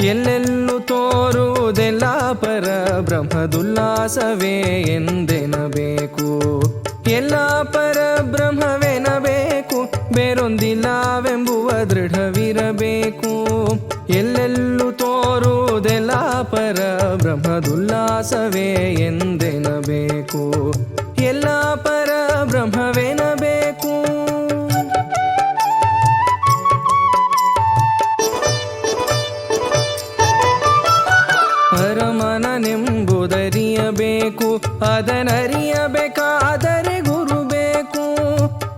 ಎಲ್ಲೆಲ್ಲೂ ತೋರುವುದೆಲ್ಲ ಪರ ಬ್ರಹ್ಮದುಲ್ಲಾಸವೇ ಎಂದೆನಬೇಕು. ಎಲ್ಲ ಪರ ಬ್ರಹ್ಮವೆನಬೇಕು ಬೇರೊಂದಿಲ್ಲವೆಂಬುವ ದೃಢವಿರಬೇಕು. ಎಲ್ಲೆಲ್ಲೂ ತೋರುವುದೆಲ್ಲ ಪರ ಬ್ರಹ್ಮದುಲ್ಲಾಸವೇ ಎಂದೆನಬೇಕು. ಎಲ್ಲ ಪರ ಬ್ರಹ್ಮವೆನಬೇಕು ಅದನರಿಯಬೇಕಾದರೆ ಗುರು ಬೇಕು,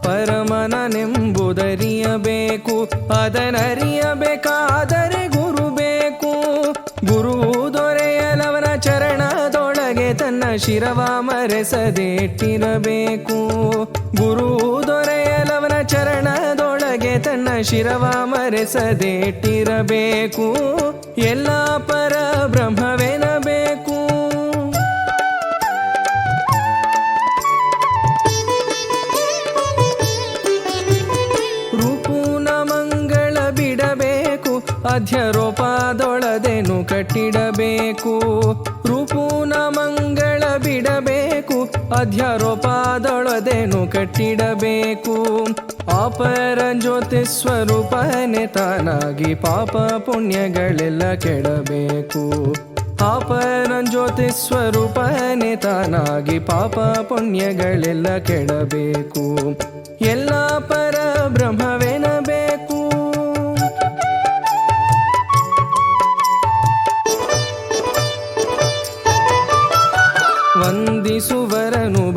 ಪರಮನನೆಂಬುದರಿಯಬೇಕು. ಅದನರಿಯಬೇಕಾದರೆ ಗುರು ಬೇಕು ಗುರು ದೊರೆಯಲವನ ಚರಣದೊಳಗೆ ತನ್ನ ಶಿರವ ಮರೆಸದೇಟ್ಟಿರಬೇಕು. ಗುರು ದೊರೆಯಲವನ ಚರಣದೊಳಗೆ ತನ್ನ ಶಿರವ ಮರೆಸದೇಟ್ಟಿರಬೇಕು. ಎಲ್ಲ ಪರ ಬ್ರಹ್ಮವೆನಬೇಕು ಅಧ್ಯರೋಪಾದೊಳದೆನು ಕಟ್ಟಿಡಬೇಕು? ರೂಪೂನ ಮಂಗಳ ಬಿಡಬೇಕು. ಅಧ್ಯಾರೋಪಾದೊಳದೆನು ಕಟ್ಟಿಡಬೇಕು? ಅಪರ ಜ್ಯೋತಿ ಸ್ವರೂಪನೆ ತಾನಾಗಿ ಪಾಪ ಪುಣ್ಯಗಳೆಲ್ಲ ಕೆಡಬೇಕು. ಅಪರ ಜ್ಯೋತಿ ಸ್ವರೂಪನೆ ತಾನಾಗಿ ಪಾಪ ಪುಣ್ಯಗಳೆಲ್ಲ ಕೆಡಬೇಕು. ಎಲ್ಲ ಪರ ಬ್ರಹ್ಮವೆನಬೇಕು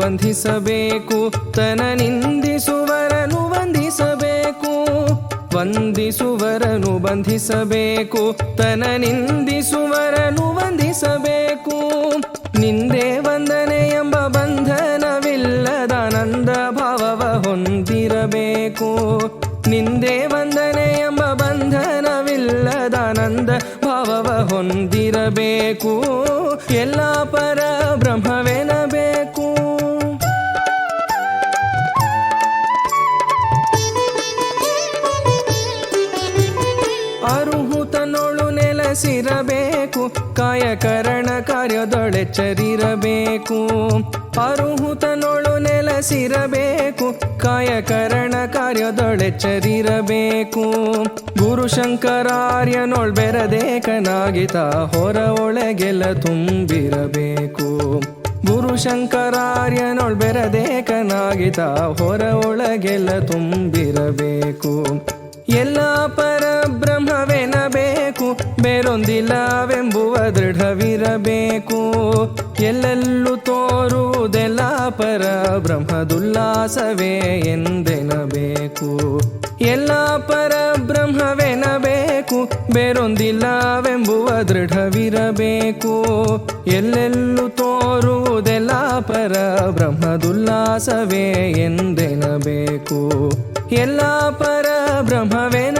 ಬಂಧಿಸಬೇಕು ತನ ನಿಂದಿಸುವರನು ವಂದಿಸಬೇಕು. ವಂದಿಸುವರನು ಬಂಧಿಸಬೇಕು ತನ ನಿಂದಿಸುವರನು ವಂದಿಸಬೇಕು. ನಿಂದೆ ವಂದನೆ ಎಂಬ ಬಂಧನವಿಲ್ಲದಾನಂದ ಭಾವವ ಹೊಂದಿರಬೇಕು. ನಿಂದೆ ವಂದನೆ ಎಂಬ ಬಂಧನವಿಲ್ಲದಾನಂದ ಭಾವವ ಹೊಂದಿರಬೇಕು. ಎಲ್ಲ ಪರ ನೆಲೆಸಿರಬೇಕು ಕಾಯಕರಣ ಕಾರ್ಯದೊಳೆಚ್ಚರಿರಬೇಕು. ಅರುಹುತನೊಳು ನೆಲೆಸಿರಬೇಕು. ಕಾಯಕರಣ ಕಾರ್ಯದೊಳೆಚ್ಚರಿರಬೇಕು. ಗುರು ಶಂಕರಾರ್ಯನೊಳ್ ಹೊರ ಒಳಗೆಲ್ಲ ತುಂಬಿರಬೇಕು. ಗುರು ಶಂಕರಾರ್ಯನೊಳ್ ಬೆರದೇಕನಾಗಿತ ಹೊರ ಒಳಗೆಲ್ಲ ತುಂಬಿರಬೇಕು. ಎಲ್ಲ ಪರಬ್ರಹ್ಮವೇ ಬೇರೊಂದಿಲ್ಲವೆಂಬುವ ದೃಢವಿರಬೇಕು. ಎಲ್ಲೆಲ್ಲೂ ತೋರುವುದೆಲ್ಲ ಪರ ಬ್ರಹ್ಮದುಲ್ಲಾಸವೇ ಎಂದೆನಬೇಕು. ಎಲ್ಲ ಪರ ಬ್ರಹ್ಮವೆನಬೇಕು, ಬೇರೊಂದಿಲ್ಲವೆಂಬುವ ದೃಢವಿರಬೇಕು. ಎಲ್ಲೆಲ್ಲೂ ತೋರುವುದೆಲ್ಲ ಪರ ಬ್ರಹ್ಮದುಲ್ಲಾಸವೇ ಎಂದೆನಬೇಕು. ಎಲ್ಲ ಪರ ಬ್ರಹ್ಮವೆನಬೇಕು